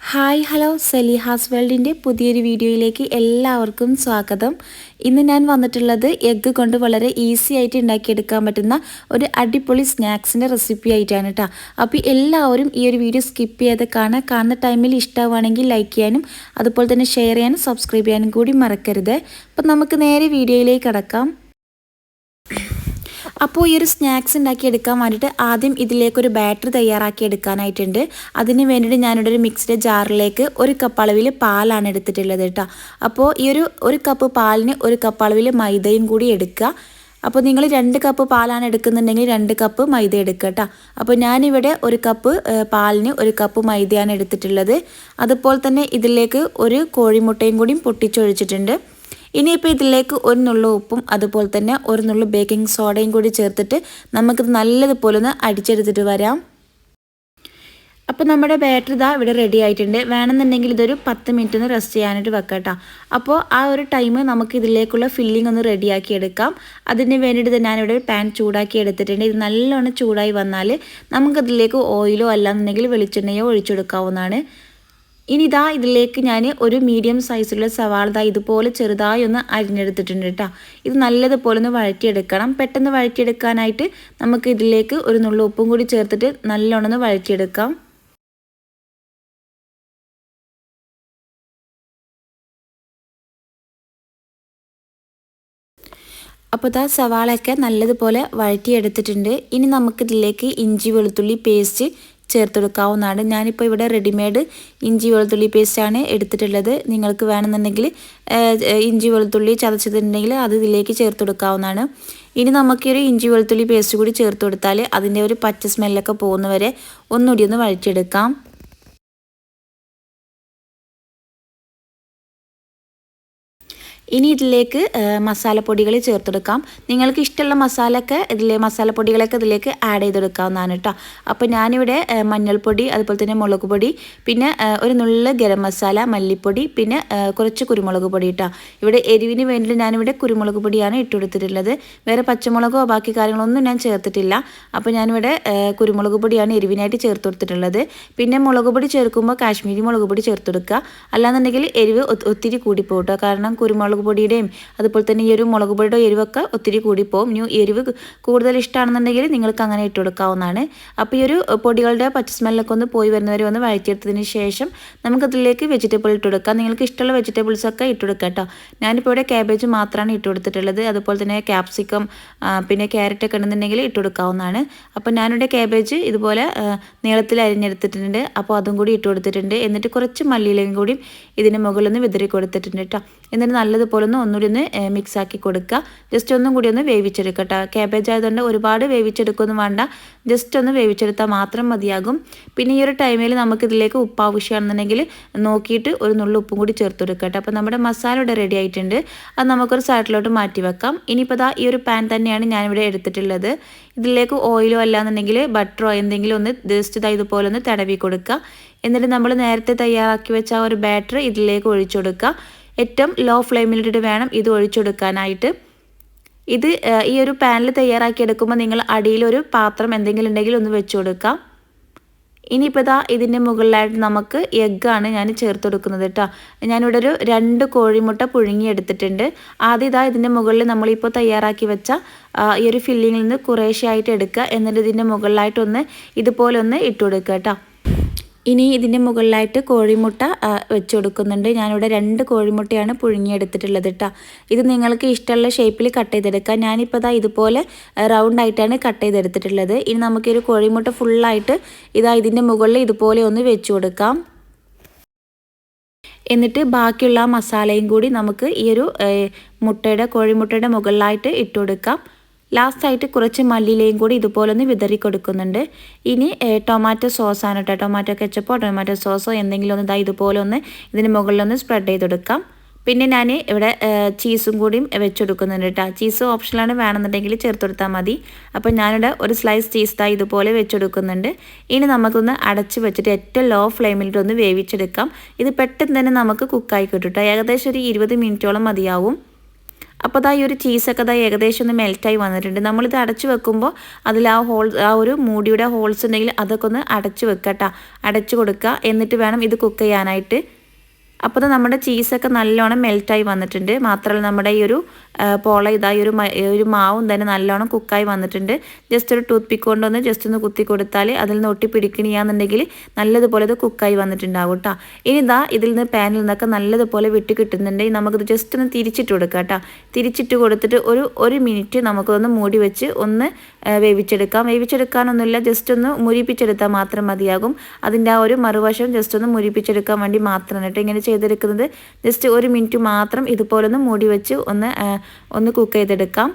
Hi hello. സലിഹാസ് വേൾഡിന്റെ പുതിയൊരു വീഡിയോയിലേക്ക് എല്ലാവർക്കും സ്വാഗതം. ഇന്ന് ഞാൻ വന്നിട്ടുള്ളത് എഗ്ഗ് കൊണ്ട് വളരെ ഈസി ആയിട്ട് ഉണ്ടാക്കിയെടുക്കാൻ പറ്റുന്ന ഒരു അടിപൊളി സ്നാക്സിന്റെ റെസിപ്പി ആയിട്ടാണ് കേട്ടോ. അപ്പോൾ എല്ലാവരും ഈ ഒരു വീഡിയോ സ്കിപ്പ് ചെയ്ത് കാണാൻ കാണുന്ന ടൈമിൽ ഇഷ്ടമാണെങ്കിൽ ലൈക്ക് ചെയ്യാനും അതുപോലെ തന്നെ ഷെയർ ചെയ്യാനും സബ്സ്ക്രൈബ് ചെയ്യാനും കൂടി മറക്കരുത്. അപ്പം നമുക്ക് നേരെ വീഡിയോയിലേക്ക് കടക്കാം. അപ്പോൾ ഈ ഒരു സ്നാക്സ് ഉണ്ടാക്കി എടുക്കാൻ വേണ്ടിയിട്ട് ആദ്യം ഇതിലേക്കൊരു ബാറ്ററി തയ്യാറാക്കി എടുക്കാനായിട്ടുണ്ട്. അതിന് വേണ്ടിയിട്ട് ഞാനിവിടെ ഒരു മിക്സ്ഡ് ജാറിലേക്ക് ഒരു കപ്പ് അളവിൽ പാലാണ് എടുത്തിട്ടുള്ളത് കേട്ടോ. അപ്പോൾ ഈ ഒരു ഒരു കപ്പ് പാലിന് ഒരു കപ്പ് അളവിൽ മൈദയും കൂടി എടുക്കുക. അപ്പോൾ നിങ്ങൾ രണ്ട് കപ്പ് പാലാണ് എടുക്കുന്നുണ്ടെങ്കിൽ രണ്ട് കപ്പ് മൈദ എടുക്കുക കേട്ടോ. അപ്പോൾ ഞാനിവിടെ ഒരു കപ്പ് പാലിന് ഒരു കപ്പ് മൈദയാണ് എടുത്തിട്ടുള്ളത്. അതുപോലെ തന്നെ ഇതിലേക്ക് ഒരു കോഴിമുട്ടയും കൂടിയും പൊട്ടിച്ചൊഴിച്ചിട്ടുണ്ട്. ഇനിയിപ്പോൾ ഇതിലേക്ക് ഒരു നുള്ളു ഉപ്പും അതുപോലെ തന്നെ ഒരു നുള്ളു ബേക്കിംഗ് സോഡയും കൂടി ചേർത്തിട്ട് നമുക്കിത് നല്ലതുപോലെ ഒന്ന് അടിച്ചെടുത്തിട്ട് വരാം. അപ്പോൾ നമ്മുടെ ബാറ്ററി ഇതാ ഇവിടെ റെഡി ആയിട്ടുണ്ട്. വേണമെന്നുണ്ടെങ്കിൽ ഇതൊരു പത്ത് മിനിറ്റ് ഒന്ന് റെസ്റ്റ് ചെയ്യാനായിട്ട് വെക്കട്ടോ അപ്പോൾ ആ ഒരു ടൈം നമുക്ക് ഇതിലേക്കുള്ള ഫില്ലിംഗ് ഒന്ന് റെഡിയാക്കി എടുക്കാം. അതിന് വേണ്ടിയിട്ട് ഞാനിവിടെ ഒരു പാൻ ചൂടാക്കി എടുത്തിട്ടുണ്ട്. ഇത് നല്ലോണം ചൂടായി വന്നാൽ നമുക്കതിലേക്ക് ഓയിലോ അല്ലാന്നുണ്ടെങ്കിൽ വെളിച്ചെണ്ണയോ ഒഴിച്ചെടുക്കാവുന്നതാണ്. ഇനി ഇതാ ഇതിലേക്ക് ഞാൻ ഒരു മീഡിയം സൈസിലുള്ള സവാള ഇതാ ഇതുപോലെ ചെറുതായി ഒന്ന് അരിഞ്ഞെടുത്തിട്ടുണ്ട് കേട്ടോ ഇത് നല്ലതുപോലെ ഒന്ന് വഴറ്റിയെടുക്കണം. പെട്ടെന്ന് വഴറ്റിയെടുക്കാനായിട്ട് നമുക്ക് ഇതിലേക്ക് ഒരു നുള്ള ഉപ്പും കൂടി ചേർത്തിട്ട് നല്ലോണം ഒന്ന് വഴറ്റിയെടുക്കാം. അപ്പോൾ ഇതാ സവാളയൊക്കെ നല്ലതുപോലെ വഴറ്റിയെടുത്തിട്ടുണ്ട്. ഇനി നമുക്കിതിലേക്ക് ഇഞ്ചി വെളുത്തുള്ളി പേസ്റ്റ് ചേർത്തെടുക്കാവുന്നതാണ്. ഞാനിപ്പോൾ ഇവിടെ റെഡിമെയ്ഡ് ഇഞ്ചി വെളുത്തുള്ളി പേസ്റ്റാണ് എടുത്തിട്ടുള്ളത്. നിങ്ങൾക്ക് വേണമെന്നുണ്ടെങ്കിൽ ഇഞ്ചി വെളുത്തുള്ളി ചതച്ചിട്ടുണ്ടെങ്കിൽ അത് ഇതിലേക്ക് ചേർത്തെടുക്കാവുന്നതാണ്. ഇനി നമുക്കൊരു ഇഞ്ചി വെളുത്തുള്ളി പേസ്റ്റ് കൂടി ചേർത്ത് കൊടുത്താൽ അതിന്റെ ഒരു പച്ച സ്മെല്ലൊക്കെ പോകുന്നവരെ ഒന്നുകൂടി ഒന്ന് വഴറ്റിയെടുക്കാം. ഇനി ഇതിലേക്ക് മസാലപ്പൊടികൾ ചേർത്തെടുക്കാം. നിങ്ങൾക്ക് ഇഷ്ടമുള്ള മസാലയൊക്കെ ഇതിലെ മസാലപ്പൊടികളൊക്കെ ഇതിലേക്ക് ആഡ് ചെയ്തെടുക്കാവുന്നതാണ് കേട്ടോ അപ്പോൾ ഞാനിവിടെ മഞ്ഞൾപ്പൊടി അതുപോലെ തന്നെ മുളക് പൊടി പിന്നെ ഒരു നുള്ള ഗരം മസാല മല്ലിപ്പൊടി പിന്നെ കുറച്ച് കുരുമുളക് പൊടി കേട്ടോ ഇവിടെ എരിവിന് വേണ്ടിയിട്ട് ഞാനിവിടെ കുരുമുളക് പൊടിയാണ് ഇട്ടുകൊടുത്തിട്ടുള്ളത്. വേറെ പച്ചമുളകോ ബാക്കി കാര്യങ്ങളൊന്നും ഞാൻ ചേർത്തിട്ടില്ല. അപ്പോൾ ഞാനിവിടെ കുരുമുളക് പൊടിയാണ് എരിവിനായിട്ട് ചേർത്ത് കൊടുത്തിട്ടുള്ളത് പിന്നെ മുളക് പൊടി ചേർക്കുമ്പോൾ കാശ്മീരി മുളക് പൊടി ചേർത്ത് കൊടുക്കുക അല്ലാന്നുണ്ടെങ്കിൽ എരിവ് ഒത്തിരി കൂടിപ്പോട്ടോ കാരണം കുരുമുളക് മുളക് പൊടിയുടെയും അതുപോലെ തന്നെ ഈ ഒരു മുളക് പൊടിയുടെ എരിവൊക്കെ ഒത്തിരി കൂടിപ്പോവും. ന്യൂ എരിവ് കൂടുതൽ ഇഷ്ടമാണെന്നുണ്ടെങ്കിൽ നിങ്ങൾക്ക് അങ്ങനെ ഇട്ട് കൊടുക്കാവുന്നതാണ്. അപ്പോൾ ഈ ഒരു പൊടികളുടെ പച്ച സ്മെല്ലൊക്കെ ഒന്ന് പോയി വരുന്നവരെ ഒന്ന് വഴറ്റിയെടുത്തതിന് ശേഷം നമുക്കതിലേക്ക് വെജിറ്റബിൾ ഇട്ട് കൊടുക്കാം. നിങ്ങൾക്ക് ഇഷ്ടമുള്ള വെജിറ്റബിൾസ് ഒക്കെ ഇട്ട് കൊടുക്കാം കേട്ടോ. ഞാനിപ്പോൾ ഇവിടെ ക്യാബേജ് മാത്രമാണ് ഇട്ട് കൊടുത്തിട്ടുള്ളത്. അതുപോലെ തന്നെ ക്യാപ്സിക്കം പിന്നെ ക്യാരറ്റ് ഒക്കെ ഉണ്ടെന്നുണ്ടെങ്കിൽ ഇട്ട് കൊടുക്കാവുന്നതാണ്. അപ്പോൾ ഞാനിവിടെ ക്യാബേജ് ഇതുപോലെ നീളത്തിൽ അരിഞ്ഞെടുത്തിട്ടുണ്ട്. അപ്പോൾ അതും കൂടി ഇട്ട് കൊടുത്തിട്ടുണ്ട്. എന്നിട്ട് കുറച്ച് മല്ലിയിലയും കൂടി ഇതിന് മുകളിൽ നിന്ന് വിതറി കൊടുത്തിട്ടുണ്ട് കേട്ടോ. എന്നിട്ട് നല്ലതുപോലെ ഒന്ന് ഒന്നുകൂടി ഒന്ന് മിക്സ് ആക്കി കൊടുക്കുക. ജസ്റ്റ് ഒന്നും കൂടി ഒന്ന് വേവിച്ചെടുക്കട്ടെ ക്യാബേജ് ആയതുകൊണ്ട് ഒരുപാട് വേവിച്ചെടുക്കൊന്നും വേണ്ട. ജസ്റ്റ് ഒന്ന് വേവിച്ചെടുത്താൽ മാത്രം മതിയാകും. പിന്നെ ഈ ഒരു ടൈമിൽ നമുക്കിതിലേക്ക് ഉപ്പ് ആവശ്യമാണെന്നുണ്ടെങ്കിൽ നോക്കിയിട്ട് ഒരു നുള്ളു ഉപ്പും കൂടി ചേർത്ത് കൊടുക്കട്ടെ അപ്പോൾ നമ്മുടെ മസാല ഇവിടെ റെഡി ആയിട്ടുണ്ട്. അത് നമുക്കൊരു സൈഡിലോട്ട് മാറ്റി വെക്കാം. ഇനിയിപ്പോൾ ദാ ഈ ഒരു പാൻ തന്നെയാണ് ഞാനിവിടെ എടുത്തിട്ടുള്ളത്. ഇതിലേക്ക് ഓയിലോ അല്ലാന്നുണ്ടെങ്കിൽ ബട്ടറോ എന്തെങ്കിലും ഒന്ന് ജസ്റ്റ് ഇതാ ഇതുപോലെ ഒന്ന് തടവി കൊടുക്കുക. എന്നിട്ട് നമ്മൾ നേരത്തെ തയ്യാറാക്കി വെച്ച ആ ഒരു ബാറ്റർ ഇതിലേക്ക് ഒഴിച്ചു കൊടുക്കുക. ഏറ്റവും ലോ ഫ്ലെയിമിലിട്ടിട്ട് വേണം ഇത് ഒഴിച്ചെടുക്കാനായിട്ട്. ഇത് ഈ ഒരു പാനിൽ തയ്യാറാക്കി എടുക്കുമ്പോൾ നിങ്ങൾ അടിയിലൊരു പാത്രം എന്തെങ്കിലും ഉണ്ടെങ്കിൽ ഒന്ന് വെച്ചു കൊടുക്കാം. ഇനിയിപ്പോൾ ഇതാ ഇതിന്റെ മുകളിലായിട്ട് നമുക്ക് എഗ്ഗാണ് ഞാൻ ചേർത്ത് കൊടുക്കുന്നത് കേട്ടോ ഞാനിവിടെ ഒരു രണ്ട് കോഴിമുട്ട പുഴുങ്ങി എടുത്തിട്ടുണ്ട്. ആദ്യം ഇതാ ഇതിന്റെ മുകളിൽ നമ്മളിപ്പോൾ തയ്യാറാക്കി വെച്ച ഈ ഒരു ഫില്ലിങ്ങിൽ നിന്ന് കുറേശ്ശെ ആയിട്ട് എടുക്കുക. എന്നിട്ട് ഇതിന്റെ മുകളിലായിട്ടൊന്ന് ഇതുപോലെ ഒന്ന് ഇട്ട് കൊടുക്കുക കേട്ടോ ഇനി ഇതിന്റെ മുകളിലായിട്ട് കോഴിമുട്ട വെച്ച് കൊടുക്കുന്നുണ്ട്. ഞാനിവിടെ രണ്ട് കോഴിമുട്ടയാണ് പുഴുങ്ങിയെടുത്തിട്ടുള്ളത് കേട്ടോ ഇത് നിങ്ങൾക്ക് ഇഷ്ടമുള്ള ഷേപ്പിൽ കട്ട് ചെയ്തെടുക്കാം. ഞാനിപ്പോൾ ഇതാ ഇതുപോലെ റൗണ്ട് ആയിട്ടാണ് കട്ട് ചെയ്തെടുത്തിട്ടുള്ളത്. ഇനി നമുക്കൊരു കോഴിമുട്ട ഫുള്ളായിട്ട് ഇതാ ഇതിന്റെ മുകളിൽ ഇതുപോലെ ഒന്ന് വെച്ച് കൊടുക്കാം. എന്നിട്ട് ബാക്കിയുള്ള മസാലയും കൂടി നമുക്ക് ഈ ഒരു മുട്ടയുടെ കോഴിമുട്ടയുടെ മുകളിലായിട്ട് ഇട്ട് കൊടുക്കാം. ലാസ്റ്റായിട്ട് കുറച്ച് മല്ലിയിലയും കൂടി ഇതുപോലെ ഒന്ന് വിതറി കൊടുക്കുന്നുണ്ട് ഇനി ടൊമാറ്റോ സോസാണ് കേട്ടോ ടൊമാറ്റോ കെച്ചപ്പോ ടൊമാറ്റോ സോസോ എന്തെങ്കിലും ഒന്ന് ഇതാ ഇതുപോലെ ഒന്ന് ഇതിന് മുകളിലൊന്ന് സ്പ്രെഡ് ചെയ്ത് കൊടുക്കാം പിന്നെ ഞാൻ ഇവിടെ ചീസും കൂടിയും വെച്ചെടുക്കുന്നുണ്ട് കേട്ടോ ചീസ് ഓപ്ഷനിലാണ് വേണമെന്നുണ്ടെങ്കിൽ ചേർത്ത് കൊടുത്താൽ മതി. അപ്പോൾ ഞാനിവിടെ ഒരു സ്ലൈസ് ചീസ് താ ഇതുപോലെ വെച്ചെടുക്കുന്നുണ്ട്. ഇനി നമുക്കൊന്ന് അടച്ച് വെച്ചിട്ട് ഏറ്റവും ലോ ഫ്ലെയിമിലിട്ടൊന്ന് വേവിച്ചെടുക്കാം. ഇത് പെട്ടെന്ന് തന്നെ നമുക്ക് കുക്കായി കിട്ടും കേട്ടോ ഏകദേശം ഒരു ഇരുപത് മിനിറ്റോളം മതിയാവും. അപ്പോൾ അതായി ഒരു ചീസൊക്കെ അതാ ഏകദേശം ഒന്ന് മെൽറ്റായി വന്നിട്ടുണ്ട്. നമ്മളിത് അടച്ചു വെക്കുമ്പോൾ അതിൽ ആ ഹോൾ ആ ഒരു മൂടിയുടെ ഹോൾസ് ഉണ്ടെങ്കിൽ അതൊക്കെ ഒന്ന് അടച്ചു വെക്കട്ടോ അടച്ചു കൊടുക്കുക. എന്നിട്ട് വേണം ഇത് കുക്ക് ചെയ്യാനായിട്ട്. അപ്പോൾ നമ്മുടെ ചീസൊക്കെ നല്ലോണം മെൽറ്റായി വന്നിട്ടുണ്ട്. മാത്രമല്ല നമ്മുടെ ഈ ഒരു പോള ഇതായി ഒരു ഒരു മാവും തന്നെ നല്ലോണം കുക്കായി വന്നിട്ടുണ്ട്. ജസ്റ്റ് ഒരു ടൂത്ത് പിക്ക് കൊണ്ടൊന്ന് ജസ്റ്റ് ഒന്ന് കുത്തി കൊടുത്താൽ അതിൽ നിന്ന് ഒട്ടി പിടിക്കണിയാന്നുണ്ടെങ്കിൽ നല്ലതുപോലെ ഇത് കുക്കായി വന്നിട്ടുണ്ടാവും കേട്ടോ ഇനി ഇതാ ഇതിൽ നിന്ന് പാനിൽ നിന്നൊക്കെ നല്ലതുപോലെ വിട്ട് കിട്ടുന്നുണ്ടെങ്കിൽ നമുക്കിത് ജസ്റ്റ് ഒന്ന് തിരിച്ചിട്ട് കൊടുക്കാം കേട്ടോ തിരിച്ചിട്ട് കൊടുത്തിട്ട് ഒരു ഒരു മിനിറ്റ് നമുക്കൊന്ന് മൂടി വെച്ച് ഒന്ന് വേവിച്ചെടുക്കാം. വേവിച്ചെടുക്കാനൊന്നുമില്ല. ജസ്റ്റ് ഒന്ന് മുരിപ്പിച്ചെടുത്താൽ മാത്രം മതിയാകും. അതിന്റെ ആ ഒരു മറുവശം ജസ്റ്റ് ഒന്ന് മുരിപ്പിച്ചെടുക്കാൻ വേണ്ടി മാത്രമാണ് കേട്ടോ ഇങ്ങനെ ചെയ്തെടുക്കുന്നത്. ജസ്റ്റ് ഒരു മിനിറ്റ് മാത്രം ഇതുപോലെ ഒന്ന് മൂടി വെച്ച് ഒന്ന് ഒന്ന് കുക്ക് ചെയ്തെടുക്കാം.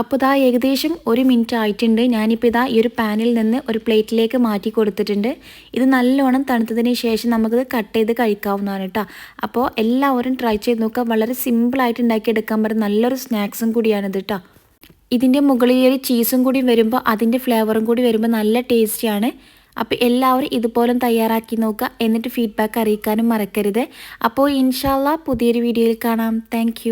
അപ്പോൾ ഇതാ ഏകദേശം ഒരു മിനിറ്റ് ആയിട്ടുണ്ട്. ഞാനിപ്പോൾ ഇതാ ഈ ഒരു പാനിൽ നിന്ന് ഒരു പ്ലേറ്റിലേക്ക് മാറ്റി കൊടുത്തിട്ടുണ്ട്. ഇത് നല്ലോണം തണുത്തതിന് ശേഷം നമുക്കിത് കട്ട് ചെയ്ത് കഴിക്കാവുന്നതാണ് കേട്ടോ. അപ്പോൾ എല്ലാവരും ട്രൈ ചെയ്ത് നോക്കുക. വളരെ സിമ്പിളായിട്ട് ഉണ്ടാക്കിയെടുക്കാൻ പറ്റുന്ന നല്ലൊരു സ്നാക്സും കൂടിയാണിത് കേട്ടോ. ഇതിന്റെ മുകളിൽ ഒരു ചീസും കൂടി വരുമ്പോൾ അതിന്റെ ഫ്ലേവറും കൂടി വരുമ്പോൾ നല്ല ടേസ്റ്റിയാണ് അപ്പോൾ എല്ലാവരും ഇതുപോലും തയ്യാറാക്കി നോക്കുക. എന്നിട്ട് ഫീഡ്ബാക്ക് അറിയിക്കാനും മറക്കരുത്. അപ്പോൾ ഇൻഷാല്ല പുതിയൊരു വീഡിയോയിൽ കാണാം. താങ്ക്